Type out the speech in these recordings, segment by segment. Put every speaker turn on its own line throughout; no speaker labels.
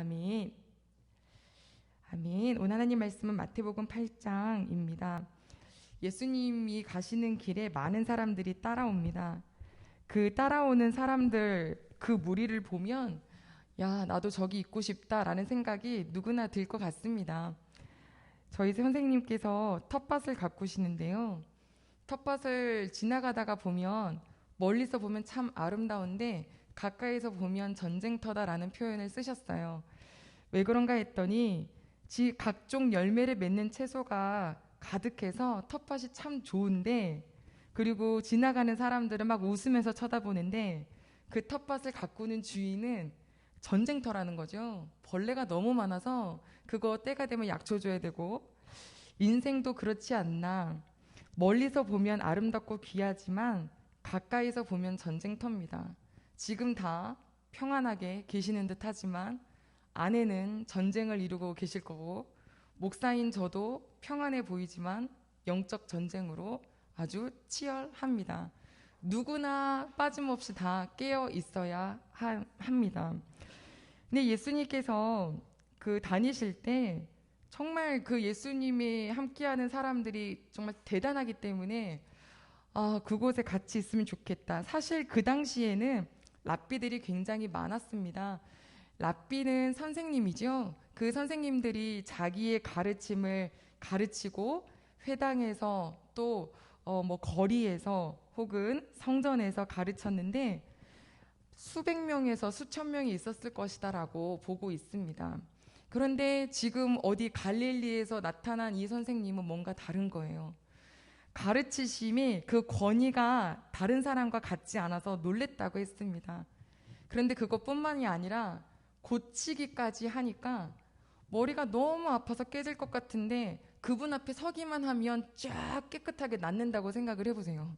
아멘. 아멘. 오늘 하나님 말씀은 마태복음 8장입니다. 예수님이 가시는 길에 많은 사람들이 따라옵니다. 그 따라오는 사람들 그 무리를 보면 야, 나도 저기 있고 싶다라는 생각이 누구나 들 것 같습니다. 저희 선생님께서 텃밭을 가꾸시는데요. 텃밭을 지나가다가 보면 멀리서 보면 참 아름다운데 가까이서 보면 전쟁터다라는 표현을 쓰셨어요. 왜 그런가 했더니 지 각종 열매를 맺는 채소가 가득해서 텃밭이 참 좋은데 그리고 지나가는 사람들은 막 웃으면서 쳐다보는데 그 텃밭을 가꾸는 주인은 전쟁터라는 거죠. 벌레가 너무 많아서 그거 때가 되면 약초 줘야 되고 인생도 그렇지 않나. 멀리서 보면 아름답고 귀하지만 가까이서 보면 전쟁터입니다. 지금 다 평안하게 계시는 듯 하지만 안에는 전쟁을 이루고 계실 거고 목사인 저도 평안해 보이지만 영적 전쟁으로 아주 치열합니다. 누구나 빠짐없이 다 깨어 있어야 하, 합니다. 근데 예수님께서 그 다니실 때 정말 그 예수님이 함께하는 사람들이 정말 대단하기 때문에 아, 그곳에 같이 있으면 좋겠다. 사실 그 당시에는 랍비들이 굉장히 많았습니다. 랍비는 선생님이죠. 그 선생님들이 자기의 가르침을 가르치고 회당에서 또 어, 뭐 거리에서 혹은 성전에서 가르쳤는데 수백 명에서 수천 명이 있었을 것이다라고 보고 있습니다. 그런데 지금 어디 갈릴리에서 나타난 이 선생님은 뭔가 다른 거예요. 가르치심이 그 권위가 다른 사람과 같지 않아서 놀랬다고 했습니다. 그런데 그것뿐만이 아니라 고치기까지 하니까 머리가 너무 아파서 깨질 것 같은데 그분 앞에 서기만 하면 쫙 깨끗하게 낫는다고 생각을 해보세요.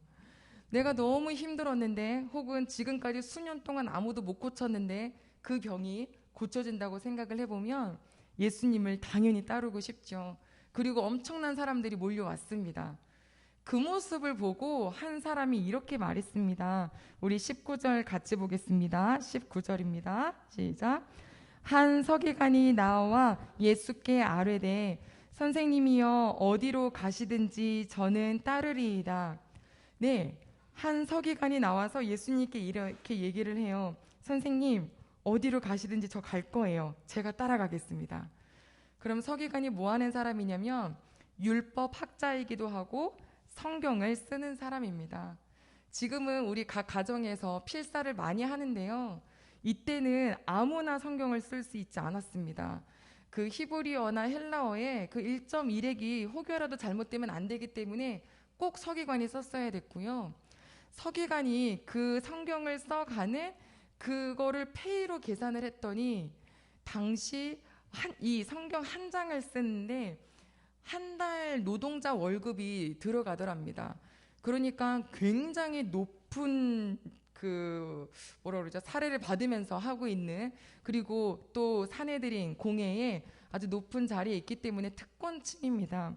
내가 너무 힘들었는데 혹은 지금까지 수년 동안 아무도 못 고쳤는데 그 병이 고쳐진다고 생각을 해보면 예수님을 당연히 따르고 싶죠. 그리고 엄청난 사람들이 몰려왔습니다. 그 모습을 보고 한 사람이 이렇게 말했습니다. 우리 19절 같이 보겠습니다. 19절입니다. 시작. 한 서기관이 나와 예수께 아뢰되 선생님이여 어디로 가시든지 저는 따르리이다. 네. 한 서기관이 나와서 예수님께 이렇게 얘기를 해요. 선생님, 어디로 가시든지 저 갈 거예요. 제가 따라가겠습니다. 그럼 서기관이 뭐 하는 사람이냐면 율법 학자이기도 하고 성경을 쓰는 사람입니다. 지금은 우리 각 가정에서 필사를 많이 하는데요. 이때는 아무나 성경을 쓸 수 있지 않았습니다. 그 히브리어나 헬라어에 그 1.1액이 혹여라도 잘못되면 안 되기 때문에 꼭 서기관이 썼어야 됐고요. 서기관이 그 성경을 써가는 그거를 페이로 계산을 했더니 당시 한, 이 성경 한 장을 쓰는데 한 달 노동자 월급이 들어가더랍니다. 그러니까 굉장히 높은 그 뭐라 그러죠 사례를 받으면서 하고 있는 그리고 또 사내들인 공회에 아주 높은 자리에 있기 때문에 특권층입니다.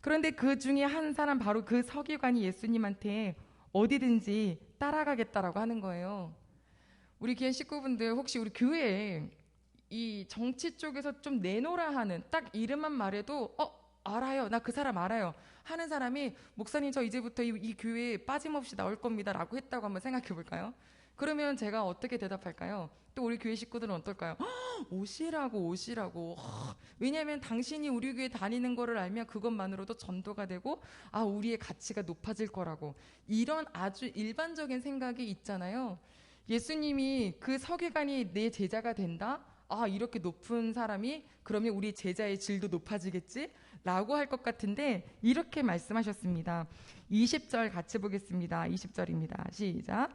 그런데 그 중에 한 사람 바로 그 서기관이 예수님한테 어디든지 따라가겠다라고 하는 거예요. 우리 귀한 식구분들 혹시 우리 교회에 이 정치 쪽에서 좀 내놓으라 하는 딱 이름만 말해도 어 알아요 나 그 사람 알아요 하는 사람이 목사님 저 이제부터 이, 이 교회에 빠짐없이 나올 겁니다라고 했다고 한번 생각해 볼까요? 그러면 제가 어떻게 대답할까요? 또 우리 교회 식구들은 어떨까요? 오시라고 오시라고 왜냐하면 당신이 우리 교회 다니는 거를 알면 그것만으로도 전도가 되고 아 우리의 가치가 높아질 거라고 이런 아주 일반적인 생각이 있잖아요. 예수님이 그 서기관이 내 제자가 된다? 아, 이렇게 높은 사람이 그러면 우리 제자의 질도 높아지겠지? 라고 할 것 같은데 이렇게 말씀하셨습니다. 20절 같이 보겠습니다. 20절입니다. 시작.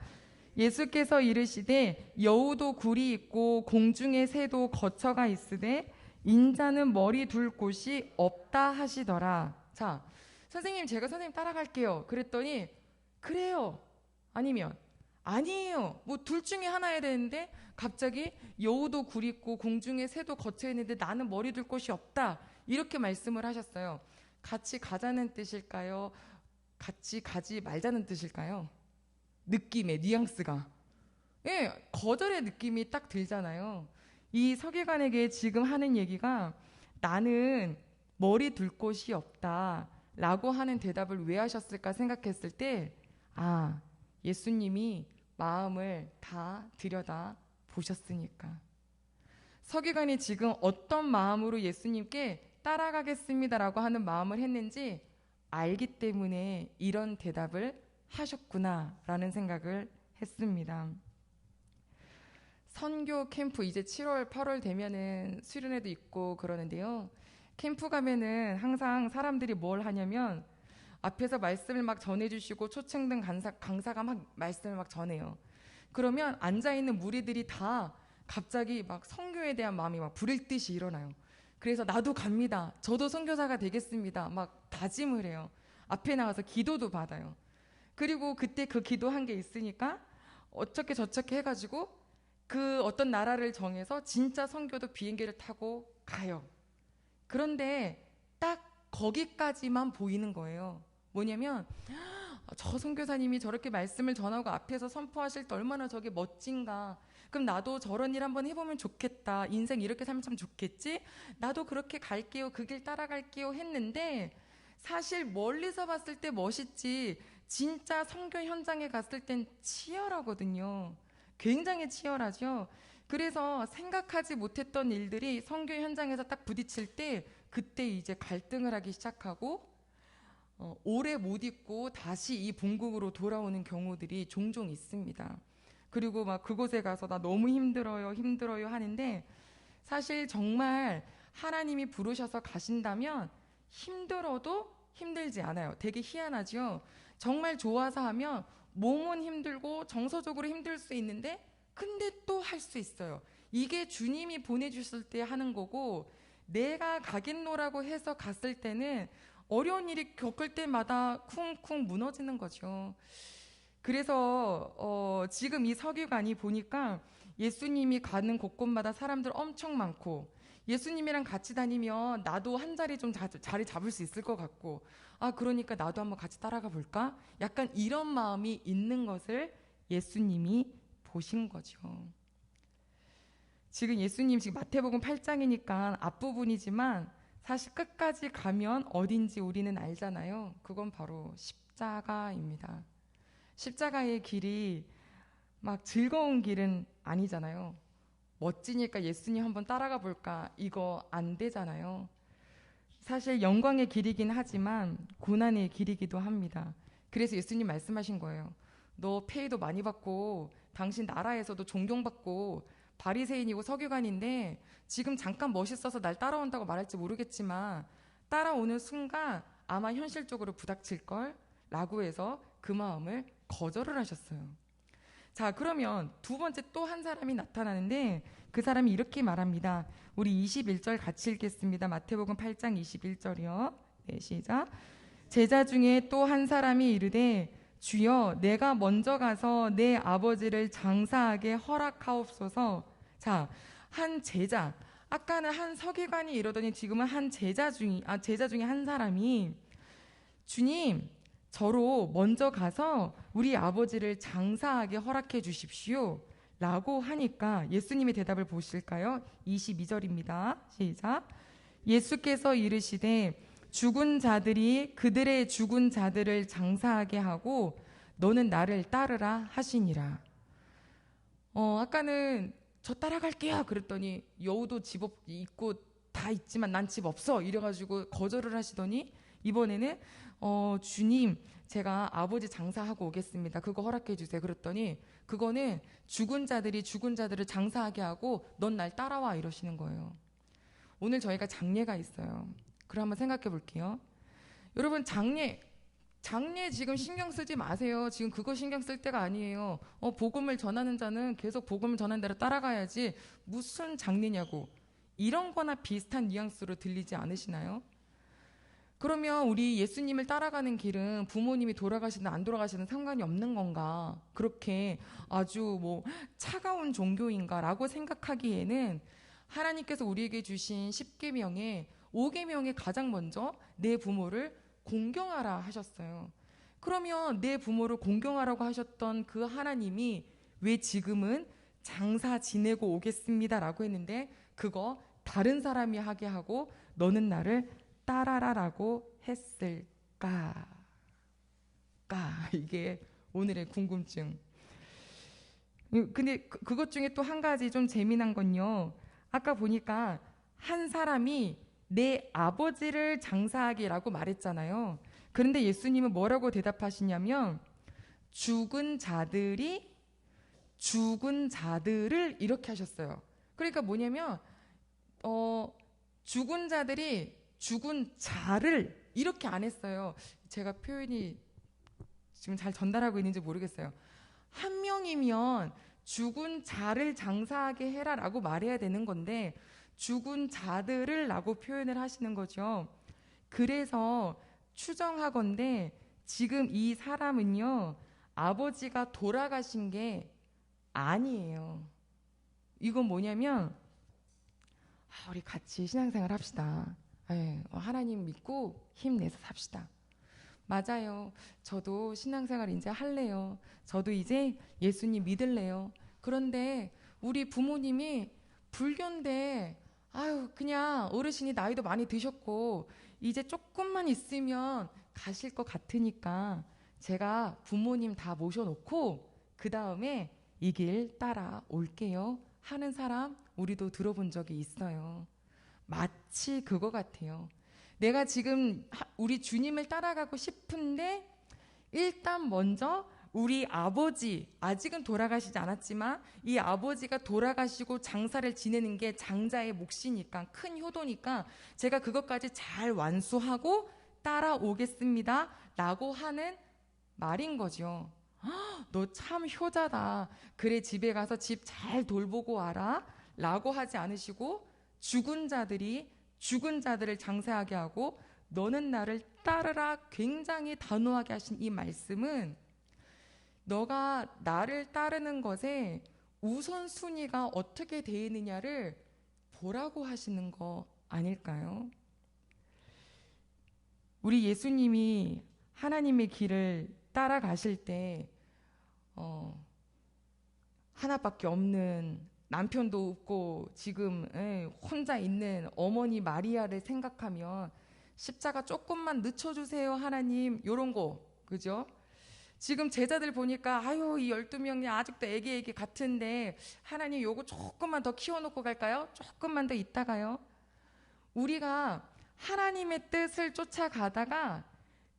예수께서 이르시되 여우도 굴이 있고 공중의 새도 거처가 있으되 인자는 머리 둘 곳이 없다 하시더라. 자, 선생님 제가 선생님 따라갈게요. 그랬더니 그래요. 아니면 아니에요. 뭐 둘 중에 하나야 되는데 갑자기 여우도 굴 있고 공중에 새도 거쳐 있는데 나는 머리 둘 곳이 없다. 이렇게 말씀을 하셨어요. 같이 가자는 뜻일까요? 같이 가지 말자는 뜻일까요? 느낌의 뉘앙스가. 예, 거절의 느낌이 딱 들잖아요. 이 서기관에게 지금 하는 얘기가 나는 머리 둘 곳이 없다. 라고 하는 대답을 왜 하셨을까 생각했을 때, 아, 예수님이 마음을 다 들여다 보셨으니까. 서기관이 지금 어떤 마음으로 예수님께 따라가겠습니다라고 하는 마음을 했는지 알기 때문에 이런 대답을 하셨구나라는 생각을 했습니다. 선교 캠프 이제 7월, 8월 되면은 수련회도 있고 그러는데요. 캠프 가면은 항상 사람들이 뭘 하냐면 앞에서 말씀을 막 전해주시고 초청된 강사, 강사가 막 말씀을 막 전해요. 그러면 앉아 있는 무리들이 다 갑자기 막 성교에 대한 마음이 막 불일 듯이 일어나요. 그래서 나도 갑니다. 저도 선교사가 되겠습니다. 막 다짐을 해요. 앞에 나가서 기도도 받아요. 그리고 그때 그 기도한 게 있으니까 어떻게 저렇게 해가지고 그 어떤 나라를 정해서 진짜 선교도 비행기를 타고 가요. 그런데 딱 거기까지만 보이는 거예요. 뭐냐면 저 선교사님이 저렇게 말씀을 전하고 앞에서 선포하실 때 얼마나 저게 멋진가. 그럼 나도 저런 일 한번 해보면 좋겠다. 인생 이렇게 살면 참 좋겠지? 나도 그렇게 갈게요. 그 길 따라갈게요. 했는데 사실 멀리서 봤을 때 멋있지. 진짜 선교 현장에 갔을 땐 치열하거든요. 굉장히 치열하죠. 그래서 생각하지 못했던 일들이 선교 현장에서 딱 부딪힐 때 그때 이제 갈등을 하기 시작하고 어, 오래 못 있고 다시 이 본국으로 돌아오는 경우들이 종종 있습니다. 그리고 막 그곳에 가서 나 너무 힘들어요, 힘들어요 하는데 사실 정말 하나님이 부르셔서 가신다면 힘들어도 힘들지 않아요. 되게 희한하죠. 정말 좋아서 하면 몸은 힘들고 정서적으로 힘들 수 있는데 근데 또 할 수 있어요. 이게 주님이 보내주실 때 하는 거고 내가 가겠노라고 해서 갔을 때는 어려운 일이 겪을 때마다 쿵쿵 무너지는 거죠. 그래서 어, 지금 이 서기관이 보니까 예수님이 가는 곳곳마다 사람들 엄청 많고 예수님이랑 같이 다니면 나도 한 자리 좀 자, 자리 잡을 수 있을 것 같고 아 그러니까 나도 한번 같이 따라가 볼까? 약간 이런 마음이 있는 것을 예수님이 보신 거죠. 지금 예수님 지금 마태복음 8장이니까 앞부분이지만 사실 끝까지 가면 어딘지 우리는 알잖아요. 그건 바로 십자가입니다. 십자가의 길이 막 즐거운 길은 아니잖아요. 멋지니까 예수님 한번 따라가 볼까? 이거 안 되잖아요. 사실 영광의 길이긴 하지만 고난의 길이기도 합니다. 그래서 예수님 말씀하신 거예요. 너 페이도 많이 받고 당신 나라에서도 존경받고 바리새인이고 서기관인데 지금 잠깐 멋있어서 날 따라온다고 말할지 모르겠지만 따라오는 순간 아마 현실적으로 부닥칠 걸 라고 해서 그 마음을 거절을 하셨어요. 자, 그러면 두 번째 또 한 사람이 나타나는데 그 사람이 이렇게 말합니다. 우리 21절 같이 읽겠습니다. 마태복음 8장 21절이요. 네, 시작. 제자 중에 또 한 사람이 이르되 주여 내가 먼저 가서 내 아버지를 장사하게 허락하옵소서. 자, 한 제자. 아까는 한 서기관이 이러더니 지금은 한 제자 중이 아 제자 중에 한 사람이 주님 저로 먼저 가서 우리 아버지를 장사하게 허락해 주십시오. 라고 하니까 예수님의 대답을 보실까요? 22절입니다. 시작. 예수께서 이르시되 죽은 자들이 그들의 죽은 자들을 장사하게 하고 너는 나를 따르라 하시니라. 어, 아까는 저 따라갈게요. 그랬더니 여우도 집 없, 있고 다 있지만 난 집 없어. 이래가지고 거절을 하시더니 이번에는 어, 주님, 제가 아버지 장사하고 오겠습니다. 그거 허락해 주세요. 그랬더니 그거는 죽은 자들이 죽은 자들을 장사하게 하고 넌 날 따라와 이러시는 거예요. 오늘 저희가 장례가 있어요. 그럼 한번 생각해 볼게요. 여러분 장례 장례 지금 신경 쓰지 마세요. 지금 그거 신경 쓸 때가 아니에요. 어, 복음을 전하는 자는 계속 복음을 전하는 대로 따라가야지. 무슨 장례냐고. 이런 거나 비슷한 뉘앙스로 들리지 않으시나요? 그러면 우리 예수님을 따라가는 길은 부모님이 돌아가시든 안 돌아가시든 상관이 없는 건가? 그렇게 아주 뭐 차가운 종교인가라고 생각하기에는 하나님께서 우리에게 주신 10계명에 5계명에 가장 먼저 내 부모를 공경하라 하셨어요. 그러면 내 부모를 공경하라고 하셨던 그 하나님이 왜 지금은 장사 지내고 오겠습니다라고 했는데 그거 다른 사람이 하게 하고 너는 나를 따라라라고 했을까? 까 이게 오늘의 궁금증. 근데 그, 그것 중에 또 한 가지 좀 재미난 건요. 아까 보니까 한 사람이 내 아버지를 장사하기라고 말했잖아요. 그런데 예수님은 뭐라고 대답하시냐면 죽은 자들이 죽은 자들을 이렇게 하셨어요. 그러니까 뭐냐면 어 죽은 자들이 죽은 자를 이렇게 안 했어요. 제가 표현이 지금 잘 전달하고 있는지 모르겠어요. 한 명이면 죽은 자를 장사하게 해라라고 말해야 되는 건데 죽은 자들을 라고 표현을 하시는 거죠. 그래서 추정하건데 지금 이 사람은요 아버지가 돌아가신 게 아니에요. 이건 뭐냐면 아, 우리 같이 신앙생활 합시다. 예, 하나님 믿고 힘내서 삽시다. 맞아요. 저도 신앙생활 이제 할래요. 저도 이제 예수님 믿을래요. 그런데 우리 부모님이 불교인데 아유 그냥 어르신이 나이도 많이 드셨고 이제 조금만 있으면 가실 것 같으니까 제가 부모님 다 모셔놓고 그 다음에 이 길 따라 올게요 하는 사람 우리도 들어본 적이 있어요. 마치 그거 같아요. 내가 지금 우리 주님을 따라가고 싶은데 일단 먼저 우리 아버지 아직은 돌아가시지 않았지만 이 아버지가 돌아가시고 장사를 지내는 게 장자의 몫이니까 큰 효도니까 제가 그것까지 잘 완수하고 따라오겠습니다. 라고 하는 말인 거죠. 너 참 효자다. 그래 집에 가서 집 잘 돌보고 와라. 라고 하지 않으시고 죽은 자들이 죽은 자들을 장사하게 하고 너는 나를 따르라 굉장히 단호하게 하신 이 말씀은 너가 나를 따르는 것에 우선순위가 어떻게 되어 있느냐를 보라고 하시는 거 아닐까요? 우리 예수님이 하나님의 길을 따라가실 때, 어, 하나밖에 없는 남편도 없고 지금 에, 예, 혼자 있는 어머니 마리아를 생각하면 십자가 조금만 늦춰주세요 하나님 요런 거 그죠? 지금 제자들 보니까 아유 이 12명이 아직도 애기 애기 같은데 하나님 요거 조금만 더 키워놓고 갈까요? 조금만 더 있다가요. 우리가 하나님의 뜻을 쫓아가다가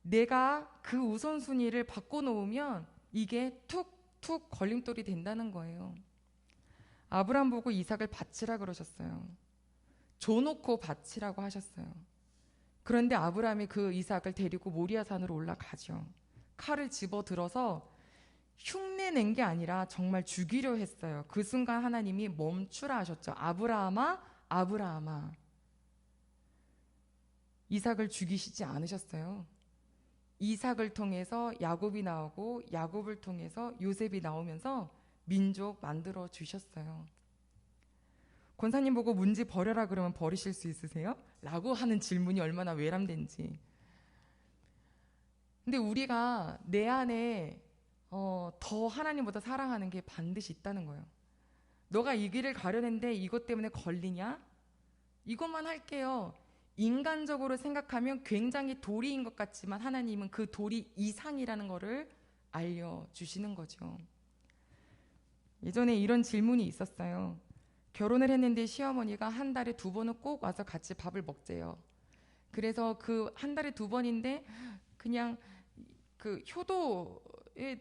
내가 그 우선순위를 바꿔놓으면 이게 툭툭 걸림돌이 된다는 거예요. 아브람 보고 이삭을 바치라 그러셨어요. 줘놓고 바치라고 하셨어요. 그런데 아브람이 그 이삭을 데리고 모리아산으로 올라가죠. 칼을 집어 들어서 흉내 낸 게 아니라 정말 죽이려 했어요. 그 순간 하나님이 멈추라 하셨죠. 아브라함아, 아브라함아. 이삭을 죽이시지 않으셨어요. 이삭을 통해서 야곱이 나오고 야곱을 통해서 요셉이 나오면서 민족 만들어 주셨어요. 권사님 보고 문지 버려라 그러면 버리실 수 있으세요? 라고 하는 질문이 얼마나 외람된지. 근데 우리가 내 안에 어, 더 하나님보다 사랑하는 게 반드시 있다는 거예요. 너가 이 길을 가려는데 이것 때문에 걸리냐? 이것만 할게요. 인간적으로 생각하면 굉장히 도리인 것 같지만 하나님은 그 도리 이상이라는 것을 알려주시는 거죠. 예전에 이런 질문이 있었어요. 결혼을 했는데 시어머니가 한 달에 두 번은 꼭 와서 같이 밥을 먹재요. 그래서 그 한 달에 두 번인데 그냥 그 효도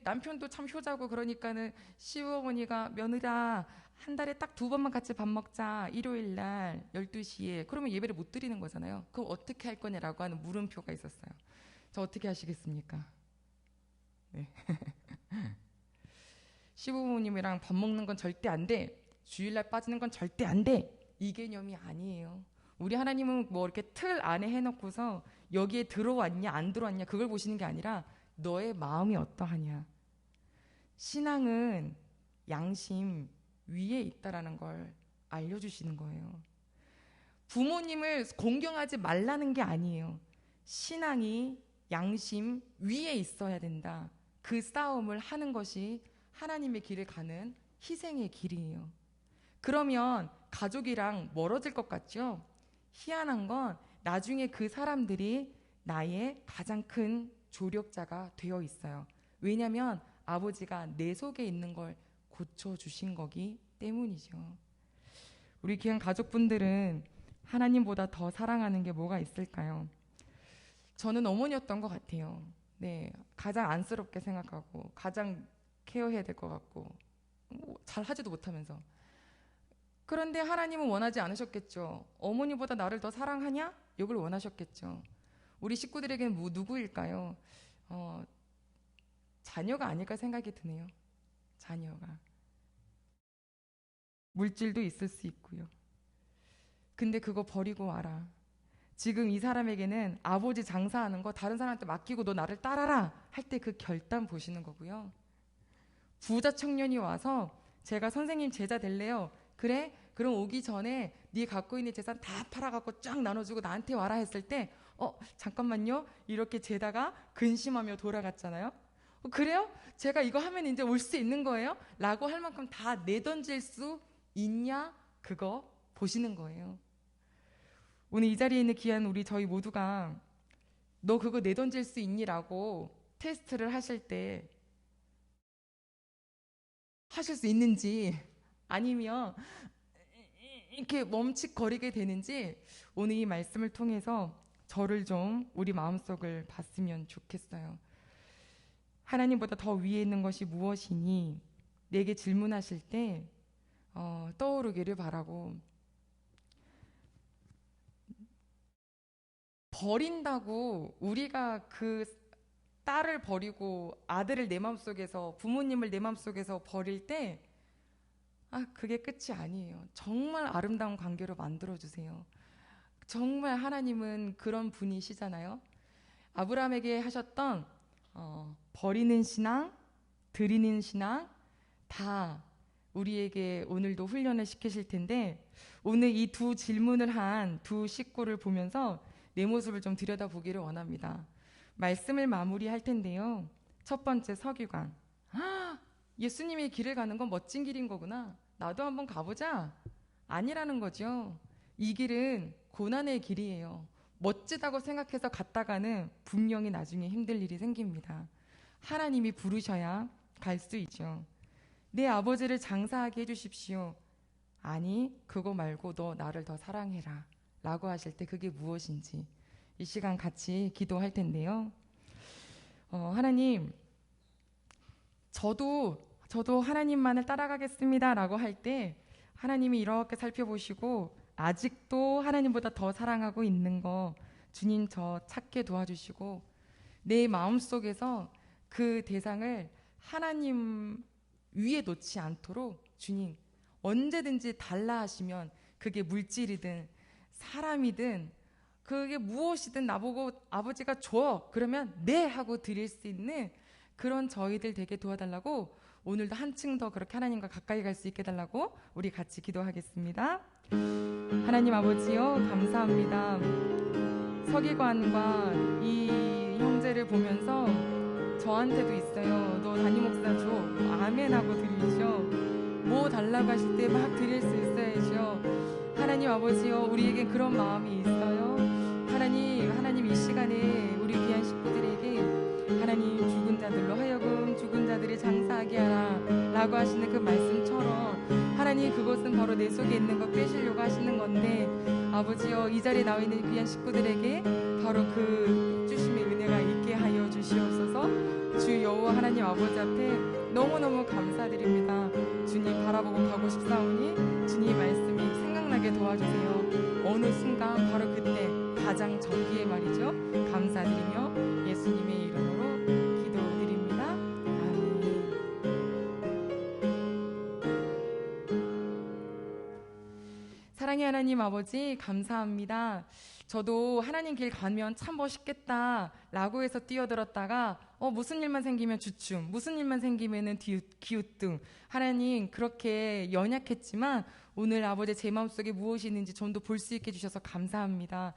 남편도 참 효자고 그러니까는 시어머니가 며느라 한 달에 딱 두 번만 같이 밥 먹자 일요일 날 12시에 그러면 예배를 못 드리는 거잖아요. 그럼 어떻게 할 거냐라고 하는 물음표가 있었어요. 저 어떻게 하시겠습니까? 네. 시부모님이랑 밥 먹는 건 절대 안 돼. 주일날 빠지는 건 절대 안 돼. 이 개념이 아니에요. 우리 하나님은 뭐 이렇게 틀 안에 해놓고서 여기에 들어왔냐 안 들어왔냐 그걸 보시는 게 아니라 너의 마음이 어떠하냐. 신앙은 양심 위에 있다라는 걸 알려주시는 거예요. 부모님을 공경하지 말라는 게 아니에요. 신앙이 양심 위에 있어야 된다. 그 싸움을 하는 것이 하나님의 길을 가는 희생의 길이에요. 그러면 가족이랑 멀어질 것 같죠? 희한한 건 나중에 그 사람들이 나의 가장 큰 조력자가 되어 있어요. 왜냐하면 아버지가 내 속에 있는 걸 고쳐주신 거기 때문이죠. 우리 귀한 가족분들은 하나님보다 더 사랑하는 게 뭐가 있을까요? 저는 어머니였던 것 같아요. 네, 가장 안쓰럽게 생각하고 가장 케어해야 될 것 같고 뭐, 잘 하지도 못하면서 그런데 하나님은 원하지 않으셨겠죠. 어머니보다 나를 더 사랑하냐? 이걸 원하셨겠죠. 우리 식구들에게는 뭐 누구일까요? 어, 자녀가 아닐까 생각이 드네요. 자녀가. 물질도 있을 수 있고요. 근데 그거 버리고 와라. 지금 이 사람에게는 아버지 장사하는 거 다른 사람한테 맡기고 너 나를 따라라 할 때 그 결단 보시는 거고요. 부자 청년이 와서 제가 선생님 제자 될래요. 그래? 그럼 오기 전에 네 갖고 있는 재산 다 팔아갖고 쫙 나눠주고 나한테 와라 했을 때 어, 잠깐만요. 이렇게 제다가 근심하며 돌아갔잖아요. 어, 그래요? 제가 이거 하면 이제 올 수 있는 거예요? 라고 할 만큼 다 내던질 수 있냐? 그거 보시는 거예요. 오늘 이 자리에 있는 귀한 우리 저희 모두가 너 그거 내던질 수 있니 라고 테스트를 하실 때 하실 수 있는지 아니면 이렇게 멈칫거리게 되는지 오늘 이 말씀을 통해서 저를 좀 우리 마음속을 봤으면 좋겠어요. 하나님보다 더 위에 있는 것이 무엇이니 내게 질문하실 때 어, 떠오르기를 바라고 버린다고 우리가 그 딸을 버리고 아들을 내 마음속에서 부모님을 내 마음속에서 버릴 때 아, 그게 끝이 아니에요. 정말 아름다운 관계로 만들어 주세요. 정말 하나님은 그런 분이시잖아요. 아브라함에게 하셨던 어, 버리는 신앙, 드리는 신앙 다 우리에게 오늘도 훈련을 시키실 텐데 오늘 이 두 질문을 한 두 식구를 보면서 내 모습을 좀 들여다보기를 원합니다. 말씀을 마무리할 텐데요. 첫 번째 서기관. 아, 예수님의 길을 가는 건 멋진 길인 거구나. 나도 한번 가보자. 아니라는 거죠. 이 길은 고난의 길이에요. 멋지다고 생각해서 갔다가는 분명히 나중에 힘들 일이 생깁니다. 하나님이 부르셔야 갈 수 있죠. 내 아버지를 장사하게 해주십시오. 아니, 그거 말고 너 나를 더 사랑해라. 라고 하실 때 그게 무엇인지 이 시간 같이 기도할 텐데요. 어, 하나님, 저도, 저도 하나님만을 따라가겠습니다. 라고 할 때 하나님이 이렇게 살펴보시고 아직도 하나님보다 더 사랑하고 있는 거 주님 저 찾게 도와주시고 내 마음 속에서 그 대상을 하나님 위에 놓지 않도록 주님 언제든지 달라 하시면 그게 물질이든 사람이든 그게 무엇이든 나보고 아버지가 줘 그러면 네 하고 드릴 수 있는 그런 저희들 되게 도와달라고 오늘도 한층 더 그렇게 하나님과 가까이 갈 수 있게 달라고 우리 같이 기도하겠습니다. 하나님 아버지요 감사합니다. 서기관과 이 형제를 보면서 저한테도 있어요. 너 담임 목사 줘 아멘 하고 드리죠. 뭐 달라고 하실 때 막 드릴 수 있어야죠. 하나님 아버지요 우리에게 그런 마음이 있어요. 하나님 하나님 이 시간에 우리 귀한 식구들에게 하나님 죽은 자들로 하여금 죽은 자들이 장사하게 하라 라고 하시는 그 말씀처럼 하나님 그것은 바로 내 속에 있는 것 빼시려고 하시는 건데 아버지여 이 자리에 나와 있는 귀한 식구들에게 바로 그 주심의 은혜가 있게 하여 주시옵소서. 주 여호와 하나님 아버지 앞에 너무너무 감사드립니다. 주님 바라보고 가고 싶사오니 주님 말씀이 생각나게 도와주세요. 어느 순간 바로 그때 가장 정기에 말이죠. 감사드리며 예수님의 사랑의 하나님 아버지 감사합니다. 저도 하나님 길 가면 참 멋있겠다 라고 해서 뛰어들었다가 어 무슨 일만 생기면 주춤 무슨 일만 생기면은 기웃등 하나님 그렇게 연약했지만 오늘 아버지 제 마음속에 무엇이 있는지 좀 더 볼 수 있게 해주셔서 감사합니다.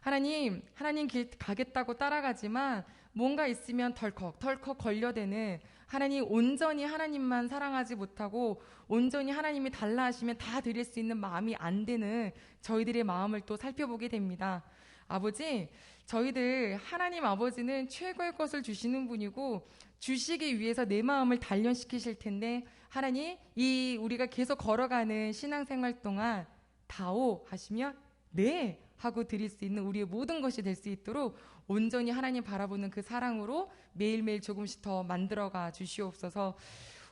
하나님 하나님 길 가겠다고 따라가지만 뭔가 있으면 덜컥 덜컥 걸려대는 하나님 온전히 하나님만 사랑하지 못하고 온전히 하나님이 달라 하시면 다 드릴 수 있는 마음이 안 되는 저희들의 마음을 또 살펴보게 됩니다. 아버지, 저희들 하나님 아버지는 최고의 것을 주시는 분이고 주시기 위해서 내 마음을 단련시키실 텐데 하나님 이 우리가 계속 걸어가는 신앙생활 동안 다오 하시면 네 하고 드릴 수 있는 우리의 모든 것이 될 수 있도록 온전히 하나님 바라보는 그 사랑으로 매일매일 조금씩 더 만들어가 주시옵소서.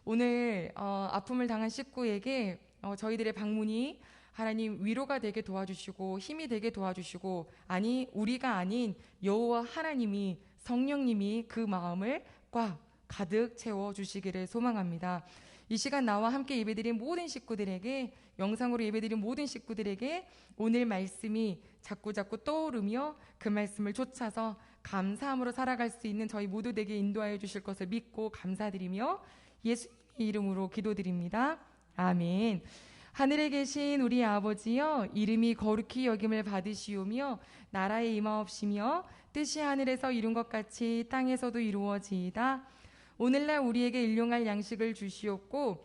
오늘 어, 아픔을 당한 식구에게 어, 저희들의 방문이 하나님 위로가 되게 도와주시고 힘이 되게 도와주시고 아니 우리가 아닌 여호와 하나님이 성령님이 그 마음을 꽉 가득 채워 주시기를 소망합니다. 이 시간 나와 함께 예배드린 모든 식구들에게 영상으로 예배드린 모든 식구들에게 오늘 말씀이 자꾸 자꾸 떠오르며 그 말씀을 쫓아서 감사함으로 살아갈 수 있는 저희 모두에게 인도하여 주실 것을 믿고 감사드리며 예수 이름으로 기도드립니다. 아멘. 하늘에 계신 우리 아버지여 이름이 거룩히 여김을 받으시오며 나라에 임하옵시며 뜻이 하늘에서 이룬 것 같이 땅에서도 이루어지이다. 오늘날 우리에게 일용할 양식을 주시옵고